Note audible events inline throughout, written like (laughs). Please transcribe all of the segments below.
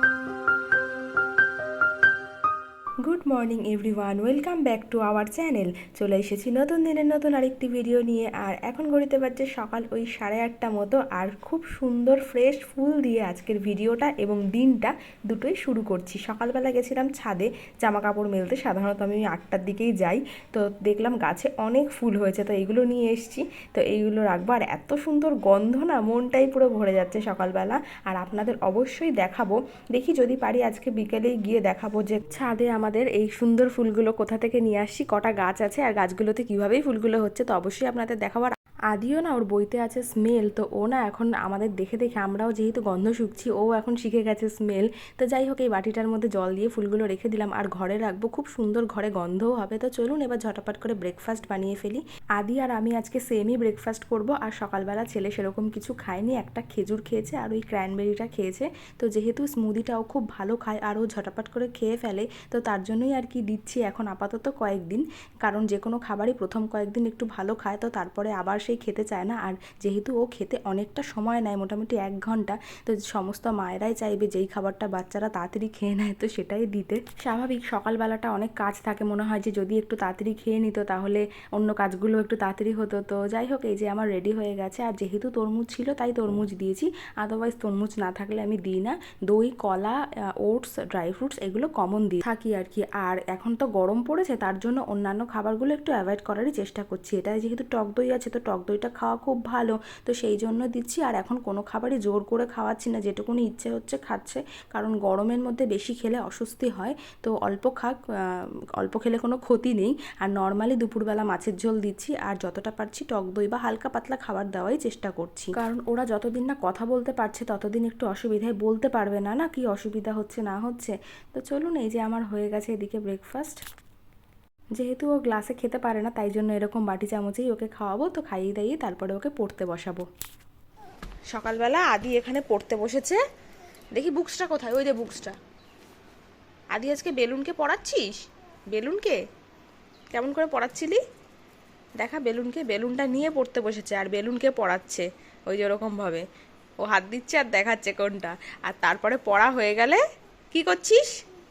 Bye. Good morning everyone, welcome back to our channel. চলে এসেছি নতুন দিনের নতুন আরেকটি ভিডিও নিয়ে, আর এখন ঘড়িতে পারছে সকাল ওই সাড়ে আটটা মতো, আর খুব সুন্দর ফ্রেশ ফুল দিয়ে আজকের ভিডিওটা এবং দিনটা দুটোই শুরু করছি। সকালবেলা গেছিলাম ছাদে জামা কাপড় মেলতে, সাধারণত আমি আটটার দিকেই যাই। তো দেখলাম গাছে অনেক ফুল হয়েছে, তো এইগুলো নিয়ে এসছি। তো এইগুলো রাখব, আর এত সুন্দর গন্ধ না, মনটাই পুরো ভরে যাচ্ছে সকালবেলা। আর আপনাদের অবশ্যই দেখাবো। দেখি যদি পারি আজকে বিকেলেই গিয়ে দেখাবো যে ছাদে আমাদের এই সুন্দর ফুলগুলো কোথা থেকে নিয়ে আসছি, কটা গাছ আছে আর গাছগুলোতে কীভাবেই ফুলগুলো হচ্ছে, তো অবশ্যই আপনাদের দেখাবার আদিও না ওর বইতে আছে স্মেল তো ও না এখন আমাদের দেখে দেখে আমরাও যেহেতু গন্ধ শুকছি, ও এখন শিখে গেছে স্মেল তো যাই হোক এই বাটিটার মধ্যে জল দিয়ে ফুলগুলো রেখে দিলাম আর ঘরে রাখব, খুব সুন্দর ঘরে গন্ধও হবে, তো চলুন এবার ঝটাপট করে ব্রেকফাস্ট বানিয়ে ফেলি। আদি আর আমি আজকে সেমই ব্রেকফাস্ট করব, আর সকালবেলা ছেলে সেরকম কিছু খায়নি, একটা খেজুর খেয়েছে আর ওই ক্র্যানবেরিটা খেয়েছে, তো যেহেতু স্মুদিটাও খুব ভালো খায় আর ও ঝটাপট করে খেয়ে ফেলে, তো তার জন্যই আর কি দিচ্ছি এখন আপাতত কয়েকদিন, কারণ যে কোনো খাবারই প্রথম কয়েকদিন একটু ভালো খায়, তো তারপরে আবার সেই খেতে চায় না। আর যেহেতু ও খেতে অনেকটা সময় নেয়, মোটামুটি এক ঘণ্টা, তো সমস্ত মায়েরাই চাইবে যেই খাবারটা বাচ্চারা তাড়াতাড়ি খেয়ে নেয়, তো সেটাই দিতে। স্বাভাবিক, সকালবেলাটা অনেক কাজ থাকে মনে হয় যে, যদি একটু তাড়াতাড়ি খেয়ে নিত তাহলে অন্য কাজগুলো একটু তাড়াতাড়ি হতো। তো যাই হোক, এই যে আমার রেডি হয়ে গেছে। আর যেহেতু তরমুজ ছিল, তাই তরমুজ দিয়েছি। আদারওয়াইজ তরমুজ না থাকলে আমি দিই না। দই, কলা ওটস ড্রাই ফ্রুটস এগুলো কমন দিই থাকি আর কি। আর এখন তো গরম পড়েছে, তার জন্য অন্যান্য খাবারগুলো একটু অ্যাভয়েড করারই চেষ্টা করছি। এটা যেহেতু টক দই আছে, তো টক দইটা খাওয়া খুব ভালো। তো সেই জন্য দিচ্ছি। আর এখন কোনো খাবারই জোর করে খাওয়াচ্ছি না। যেটুকুনি ইচ্ছে হচ্ছে খাচ্ছে। কারণ গরমের মধ্যে বেশি খেলে অস্বস্তি হয়। তো অল্প খাক অল্প খেলে কোনো ক্ষতি নেই। আর নর্মালি দুপুরবেলা মাছের ঝোল দিচ্ছি। আর যতটা পারছি টক দই বা হালকা পাতলা খাবার দেওয়াই চেষ্টা করছি। কারণ ওরা যতদিন না কথা বলতে পারছে, ততদিন একটু অসুবিধায় বলতে পারবে না না কি অসুবিধা হচ্ছে, না হচ্ছে। তো চলুন, এই যে আমার হয়ে গেছে এদিকে ব্রেকফাস্ট যেহেতু ও গ্লাসে খেতে পারে না, তাই জন্য এরকম বাটি চামচেই ওকে খাওয়াবো। তো খাইয়ে দাইয়ে তারপরে ওকে পড়তে বসাবো। সকালবেলা আদি এখানে পড়তে বসেছে। দেখি বুকসটা কোথায়? ওই যে বুকসটা। আদি, আজকে বেলুনকে পড়াচ্ছিস? বেলুনকে? কেমন করে পড়াচ্ছিলি? দেখা, বেলুনকে, বেলুনটা নিয়ে পড়তে বসেছে আর বেলুনকে পড়াচ্ছে ওই যে ওরকমভাবে ও হাত দিচ্ছে আর দেখাচ্ছে কোনটা। আর তারপরে পড়া হয়ে গেলে কি করছিস?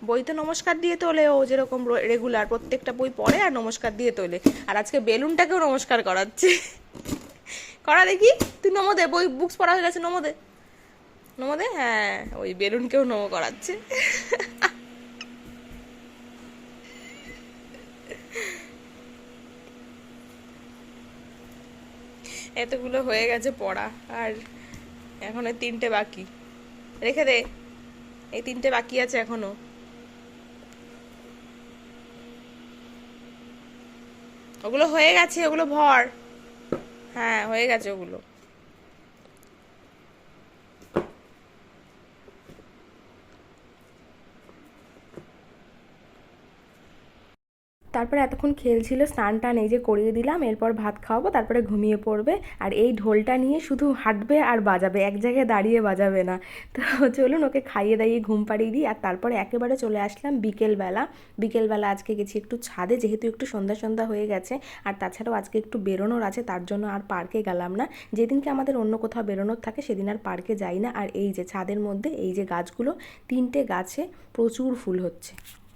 বইতে নমস্কার দিয়ে তোলে ও যেরকম রেগুলার প্রত্যেকটা বই পড়ে আর নমস্কার দিয়ে তোলে। আর আজকে বেলুনটাকেও নমস্কার করাচ্ছে। করা দেখি? তুই নমদে, বই বুকস পড়া হয়ে গেছে নমদে? নমদে? হ্যাঁ ওই বেলুনকেও নম করাচ্ছে। এতগুলো হয়ে গেছে পড়া, আর এখন তিনটে বাকি। রেখে দে। এই তিনটে বাকি আছে এখনও। ওগুলো হয়ে গেছে ওগুলো ভর। হ্যাঁ হয়ে গেছে ওগুলো। তারপরে এতক্ষণ খেলছিল, স্নান টান এই যে করিয়ে দিলাম, এরপর ভাত খাওয়াবো, তারপরে ঘুমিয়ে পড়বে। আর এই ঢোলটা নিয়ে শুধু হাঁটবে আর বাজাবে, এক জায়গায় দাঁড়িয়ে বাজাবে না। তো চলুন ওকে খাইয়ে দাইয়ে ঘুম পাড়িয়ে দিই, আর তারপরে একেবারে চলে আসলাম বিকেলবেলা। বিকেলবেলা আজকে গেছি একটু ছাদে, যেহেতু একটু সন্ধ্যা সন্ধ্যা হয়ে গেছে, আর তাছাড়াও আজকে একটু বেরোনোর আছে, তার জন্য আর পার্কে গেলাম না। যেদিনকে আমাদের অন্য কোথাও বেরোনোর থাকে, সেদিন আর পার্কে যাই না। আর এই যে ছাদের মধ্যে, এই যে গাছগুলো, তিনটে গাছে প্রচুর ফুল হচ্ছে।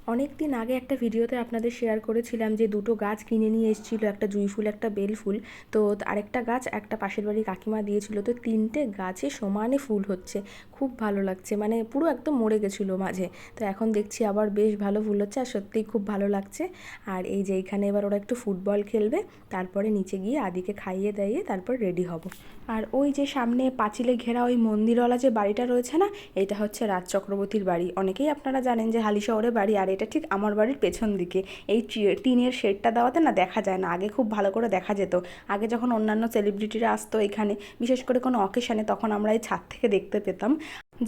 অনেক দিন আগে একটা ভিডিওতে আপনাদের শেয়ার করেছিলাম যে দুটো গাছ কিনে নিয়ে এসেছিল, একটা জুঁই ফুল, একটা বেল ফুল। তো আরেকটা গাছ একটা পাশের বাড়ির কাকিমা দিয়েছিল। তো তিনটে গাছে সমানে ফুল হচ্ছে। খুব ভালো লাগছে। মানে পুরো একদম মরে গেছিল মাঝে। তো এখন দেখছি আবার বেশ ভালো ফুল হচ্ছে আর সত্যিই খুব ভালো লাগছে। আর এই যে এইখানে এবার ওরা একটু ফুটবল খেলবে। তারপরে নিচে গিয়ে আদিকে খাইয়ে দাইয়ে তারপর রেডি হব। আর ওই যে সামনে পাঁচিলে ঘেরা ওই মন্দিরওয়ালা যে বাড়িটা রয়েছে না, এটা হচ্ছে রাজ চক্রবর্তীর বাড়ি। অনেকেই আপনারা জানেন যে হালি শহরে বাড়ি। আর এটা ঠিক আমার বাড়ির পেছন দিকে। এই টিনের শেডটা দেওয়াতে না দেখা যায় না। আগে খুব ভালো করে দেখা যেত। আগে যখন অন্যান্য সেলিব্রিটিরা আসতো এখানে, বিশেষ করে কোনো অকেশানে তখন আমরা এই ছাদ থেকে দেখতে পেতাম।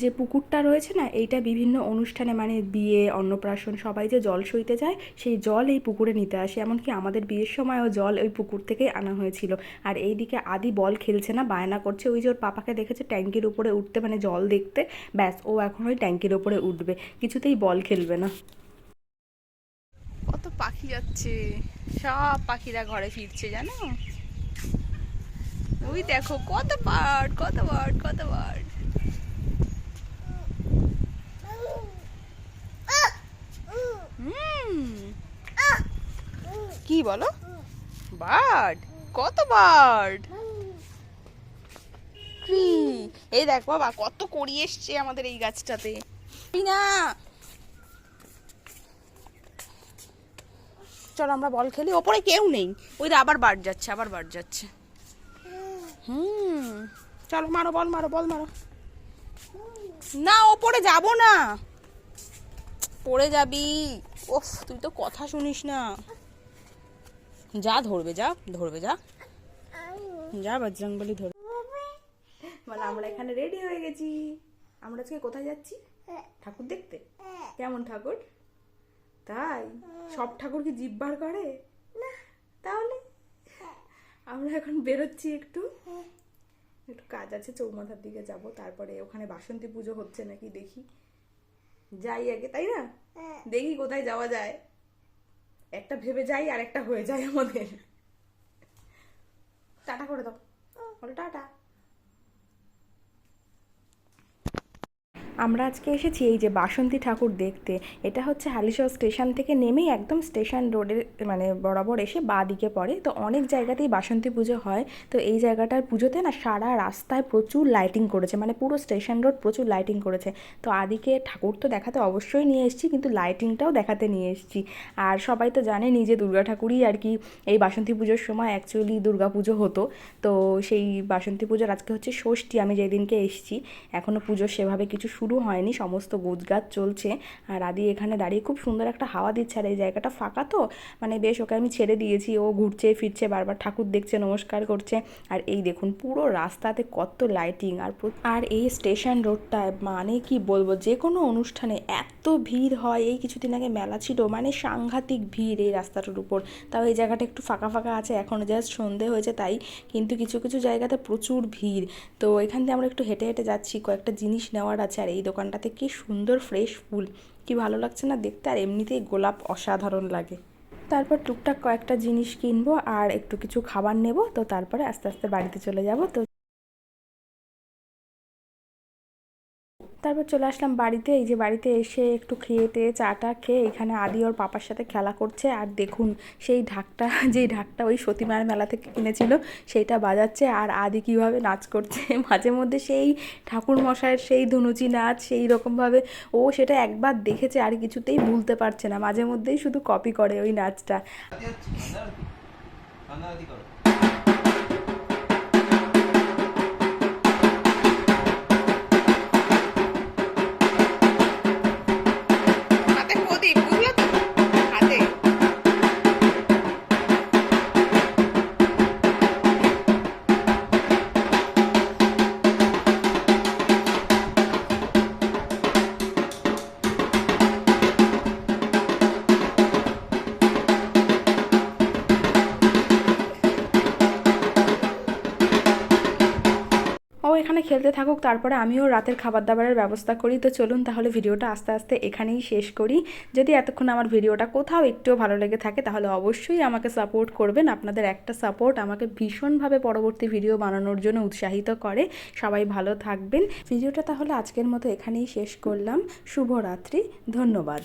যে পুকুরটা রয়েছে না, এইটা বিভিন্ন অনুষ্ঠানে মানে বিয়ে, অন্নপ্রাশন, সবাই যে জল সইতে যায়, সেই জল এই পুকুরে নিতে আসে। এমনকি আমাদের বিয়ের সময়ও জল ওই পুকুর থেকেই আনা হয়েছিল। আর এই দিকে আদি বল খেলছে না, বায়না করছে। ওই যে ওর পাপাকে দেখেছে ট্যাঙ্কির উপরে উঠতে মানে জল দেখতে। ব্যাস, ও এখন ওই ট্যাঙ্কির উপরে উঠবে। কিছুতেই বল খেলবে না। পাখি যাচ্ছে। সব পাখিরা ঘরে ফিরছে, জানো? ওই দেখো, কত বার্ড কত বার্ড কত বার্ড কি বলো? বার্ড, কত বার্ড। এই দেখ বাবা, কত করিয়ে এসছে আমাদের এই গাছটাতে। না চল আমরা বল খেলি। ওপরে কেউ নেই। ওই আবার বাড় যাচ্ছে আবার বাড় যাচ্ছে। হুম। চলো মারো বল মারো বল মারো। না ওপরে যাব না। পড়ে যাবি। ওফ তুই তো কথা শুনিস না। যা ধরবে যা ধরবে যা। যা বজরং বলি ধরবে। মানে আমরা এখানে রেডি হয়ে গেছি। আমরা আজকে কোথায় যাচ্ছি? ঠাকুর দেখতে? কেমন ঠাকুর? তাই? সব ঠাকুর কি জিভ বার করে? না তাহলে আমরা এখন বেরোচ্ছি একটু। একটু কাজ আছে চৌমাথার দিকে যাব তারপরে ওখানে বাসন্তী পুজো হচ্ছে নাকি দেখি। যাই আগে তাই না? দেখি কোথায় যাওয়া যায়। একটা ভেবে যাই আর একটা হয়ে যায় আমাদের। টাটা করে দাও। বলো টাটা। আমরা আজকে এসেছি এই যে বাসন্তী ঠাকুর দেখতে। এটা হচ্ছে হালিশহর স্টেশন থেকে নেমেই একদম স্টেশন রোডের মানে বরাবর এসে বা দিকে পড়ে। তো অনেক জায়গাতেই বাসন্তী পুজো হয়। তো এই জায়গাটার পুজোতে না সারা রাস্তায় প্রচুর লাইটিং করেছে। মানে পুরো স্টেশন রোড প্রচুর লাইটিং করেছে। তো আদিকে ঠাকুর তো দেখাতে অবশ্যই নিয়ে এসেছি, কিন্তু লাইটিংটাও দেখাতে নিয়ে এসেছি। আর সবাই তো জানে নিজে দুর্গা ঠাকুরই আর কি। এই বাসন্তী পুজোর সময় অ্যাকচুয়ালি দুর্গা পুজো হতো। তো সেই বাসন্তী পুজোর আজকে হচ্ছে ষষ্ঠী। আমি যেদিনকে এসেছি এখনও পুজো সেভাবে কিছু শুরু হয়নি, সমস্ত গোছগাছ চলছে। আর আদি এখানে দাঁড়িয়ে খুব সুন্দর একটা হাওয়া দিচ্ছে আর এই জায়গাটা ফাঁকা তো? মানে বেশ, ওকে আমি ছেড়ে দিয়েছি, ও ঘুরছে, ফিরছে, বারবার ঠাকুর দেখছে, নমস্কার করছে। আর এই দেখুন, পুরো রাস্তাতে কত লাইটিং আর আর এই স্টেশন রোডটায় মানে কি বলব, যে কোনো অনুষ্ঠানে এত ভিড় হয়। এই কিছুদিন আগে মেলা ছিল মানে সাংঘাতিক ভিড় এই রাস্তাটার উপর। তাও এই জায়গাটা একটু ফাঁকা ফাঁকা আছে, এখন জাস্ট সন্ধে হয়েছে তাই, কিন্তু কিছু কিছু জায়গাতে প্রচুর ভিড়। তো এখান দিয়ে আমরা একটু হেঁটে হেঁটে যাচ্ছি, কয়েকটা জিনিস নেওয়ার আছে। আর দোকানটাতে কি সুন্দর ফ্রেশ ফুল। কি ভালো লাগছে না দেখতে? আর এমনিতেই গোলাপ অসাধারণ লাগে। তারপর টুকটাক কয়েকটা জিনিস কিনবো আর একটু কিছু খাবার নেব, তো তারপরে আস্তে আস্তে বাড়িতে চলে যাব, তো তারপর চলে আসলাম বাড়িতে। এই যে বাড়িতে এসে একটু খেয়ে টেয়ে চাটা খেয়ে এখানে আদি ওর পাপার সাথে খেলা করছে। আর দেখুন, সেই ঢাকটা (laughs) যেই ঢাকটা ওই সতীমার মেলা থেকে কিনেছিল, সেইটা বাজাচ্ছে। আর আদি কীভাবে নাচ করছে? (laughs) মাঝে মধ্যে সেই ঠাকুর মশাইয়ের সেই ধনুচি নাচ, সেই রকমভাবে ও সেটা একবার দেখেছে, আর কিছুতেই ভুলতে পারছে না। মাঝে মধ্যেই শুধু কপি করে ওই নাচটা। খেলতে থাকুক, তারপরে আমিও রাতের খাবার দাবারের ব্যবস্থা করি। তো চলুন তাহলে ভিডিওটা আস্তে আস্তে এখানেই শেষ করি। যদি এতক্ষণ আমার ভিডিওটা কোথাও একটুও ভালো লেগে থাকে, তাহলে অবশ্যই আমাকে সাপোর্ট করবেন। আপনাদের একটা সাপোর্ট আমাকে ভীষণভাবে পরবর্তী ভিডিও বানানোর জন্য উৎসাহিত করে। সবাই ভালো থাকবেন। ভিডিওটা তাহলে আজকের মতো এখানেই শেষ করলাম। শুভরাত্রি। ধন্যবাদ।